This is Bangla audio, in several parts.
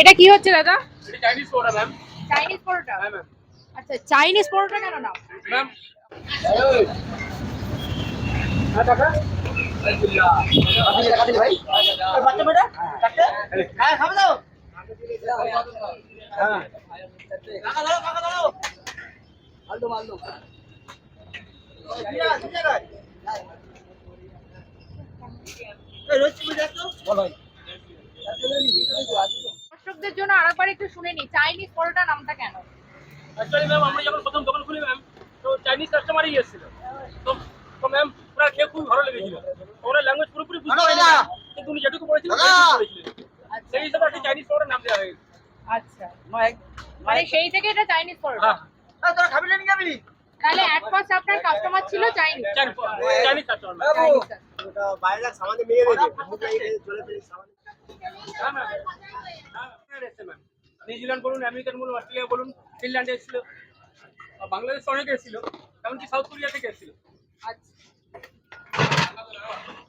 এটা কি হচ্ছে দাদা? চাইনিজ পড়া ম্যাম চাইনিজ পরোটা হ্যাঁ ম্যাম আচ্ছা চাইনিজ পরোটা কেন নাম ম্যাম দর্শকদের জন্য আরেকবার একটু শুনে নি চাইনিজ পরোটা নামটা কেন? অ্যাকচুয়ালি ম্যাম আমরা যখন প্রথম দোকান খুলি ম্যাম তো চাইনিজ কাস্টমারই এসেছিল। তো তো ম্যাম ওরা খেয়ে খুব ভালো লেগেছিল। ওরা ল্যাঙ্গুয়েজ পুরোপুরি বুঝতে পারি না কিন্তু উনি যেটুকু বলেছিলেন সেই হিসাবে একটা চাইনিজ পাউডার নাম দেওয়া হয়েছে। আচ্ছা। মানে সেই থেকে এটা চাইনিজ পরোটা হ্যাঁ। তোরা খাবি না খাবি তাহলে এক ফার্স্ট আপনার কাস্টমার ছিল চাইনিজ চাইনিজ কাস্টমার ওটা বাইরে সামানে মেয়ে রেখে লাগিয়ে চলে ফেলে সামানে হ্যাঁ ম্যাম হ্যাঁ ম্যাম নিউজিল্যান্ড বলুন আমেরিকান বলুন অস্ট্রেলিয়া বলুন ফিনল্যান্ডে এসেছিল। বাংলাদেশ অনেকে এসেছিল এমনকি সাউথ কোরিয়া থেকে এসেছিল। আচ্ছা।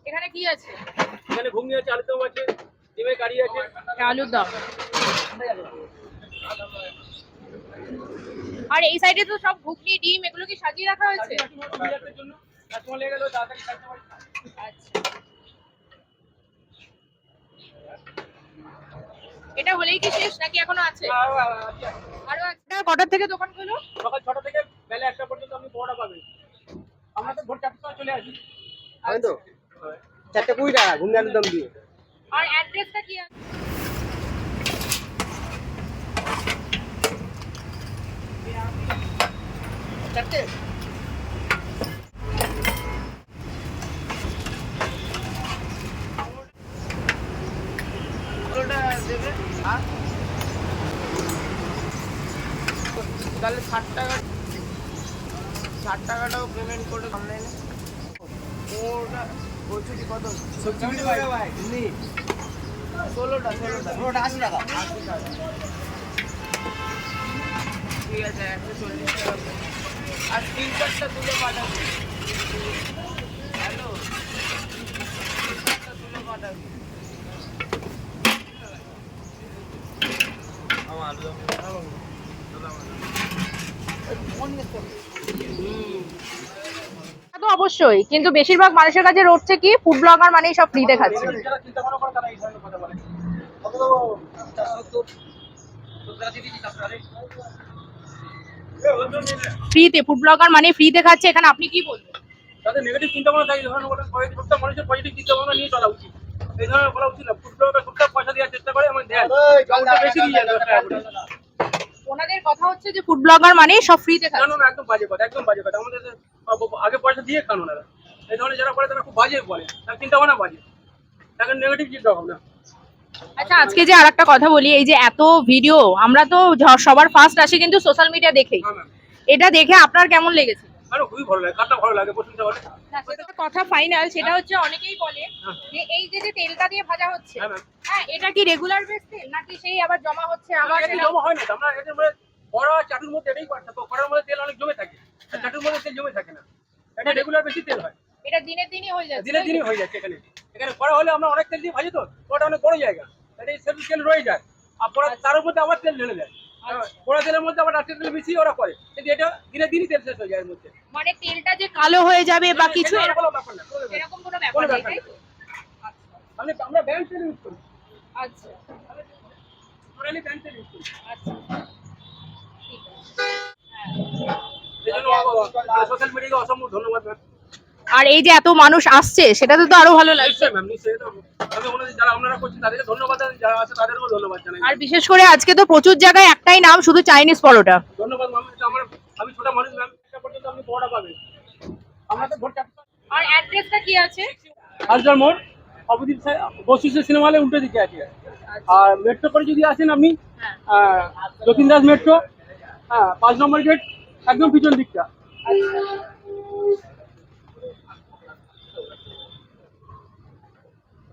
এখানে কি আছে? এখানে ঘুগনি আছে আলুদম আছে ডিমের কারি আছে। আলুর দম। আর এই সাইডে তো সব ঘুগনি ডিম এগুলো কি সাজিয়ে রাখা হয়েছে? আচ্ছা। এটা হলেই কি শেষ নাকি এখনও আছে? আরও আছে। কটার থেকে দোকান খুলো সকাল ছটা থেকে বেলা একটা পর্যন্ত আপনি বড়টা পাবেন আমরা তো ভোর সময় চলে আসি। হবে তো? চারটে কুড়ি টাকা ঘুমনে আলুর দাম দিয়ে। আর অ্যাড্রেসটা কি আছে? চারটে? তাহলে ষাট টাকা ষাট টাকাটাও পেমেন্ট করে অনলাইনে ওটা বলছি কি কত ষোলোটা ষোলোটা আশি টাকা আশি টাকা। ঠিক আছে একশো চল্লিশ টাকা। আর তিন চারটা তুলে পাঠাবি। তা তো অবশ্যই কিন্তু বেশিরভাগ মানুষের কাছে রটছে কি ফুড ব্লগার মানেই সব ফ্রিতে খাচ্ছে। ফ্রিতে ফুড ব্লগার মানে ফ্রিতে খাচ্ছে এখানে আপনি কি বলবেন? তাদের নেগেটিভ চিন্তা ভাবনা থাকে এই ধরনের বলে প্রত্যেক মানুষের পজিটিভ চিন্তা ভাবনা নিয়ে চলা উচিত। এই ধরনের বলা উচিত না। ফুড ব্লগার সবটা পয়সা দেওয়ার চেষ্টা করে আমার দেয় বেশি। ওনাদের কথা হচ্ছে যে ফুড ব্লগার মানে সব ফ্রিতে খায় না না, একদম বাজে কথা একদম বাজে কথা। আমাদের আগে পয়সা দিয়ে খান ওনারা। এই ধরনের যারা করে তারা খুব বাজে বলে। তার চিন্তা ভাবনা বাজে। তাকে নেগেটিভ চিন্তা ভাবনা আচ্ছা আজকে যে আরেকটা কথা বলি এই যে এত ভিডিও আমরা তো সবার ফার্স্ট আসি কিন্তু সোশ্যাল মিডিয়া দেখেই। হ্যাঁ এটা দেখে আপনার কেমন লেগেছে? আরে খুবই ভালো লাগে। কারটা ভালো লাগে প্রশংসা করে। কথা ফাইনাল সেটা হচ্ছে অনেকেই বলে হ্যাঁ। যে এই যে যে তেলটা দিয়ে ভাজা হচ্ছে হ্যাঁ হ্যাঁ এটা কি রেগুলার বেস তেল নাকি সেই আবার জমা হচ্ছে আবার জমা হয় না? আমরা এটার মধ্যে কড়া চাটুর মধ্যে এটাই তো কড়ার মধ্যে তেল অনেক জমে থাকে। চাটুর মধ্যে তেল জমে থাকে না। এটা রেগুলার বেশি তেল হয়। এটা দিনের দিনই হয়ে যাচ্ছে দিনে দিনই হয়ে যাচ্ছে এখানে। এখানে করা হলে আমরা অনেক তেল দিয়ে ভাজি তো ওটা অনেক বড় জায়গা। এটা সেলফি তেল রয়ে যায়। আর পরে তার মধ্যে আবার তেল ঢেলে দেয়। বড় তেলের মধ্যে আবার রাত্রে তেল বেশি ওরা করে। কিন্তু এটা দিনে দিনই তেল শেষ হয়ে যায় এর মধ্যে। মানে তেলটা যে কালো হয়ে যাবে বা কিছু? এরকম কোনো ব্যাপার না এরকম কোনো ব্যাপার তাই তো? আমি আমরা ব্যাংক তেল ইউজ করি। আচ্ছা। টোটালি তেল ইউজ করি। আচ্ছা। ঠিক আছে। জন্য সোশ্যাল মিডিয়াকে অসম্ভব ধন্যবাদ। আর এই যে এত মানুষ আসছে সেটাতে তো আরও ভালো লাগছে। আর বিশেষ করে আজকে তো প্রচুর জায়গায় একটাই নাম শুধু চাইনিজ পরোটা। ধন্যবাদ আমি মানুষ আর অ্যাড্রেসটা কি আছে? সিনেমা হলে উল্টো দিকে আর মেট্রো করে যদি আসেন আপনি যতীন দাস মেট্রো হ্যাঁ পাঁচ নম্বর গেট একদম পিছন দিকটা। আচ্ছা।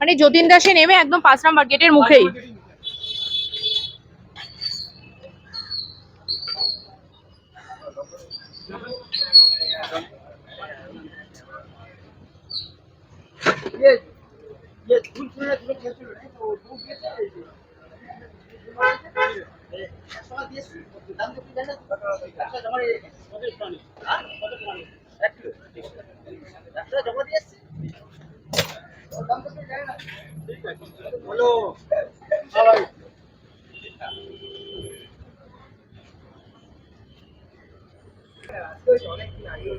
মানে যতীন দাসে নেমে একদম পাঁচ নাম্বার গেটের মুখেই। জমা বলো অনেক দিন আগে।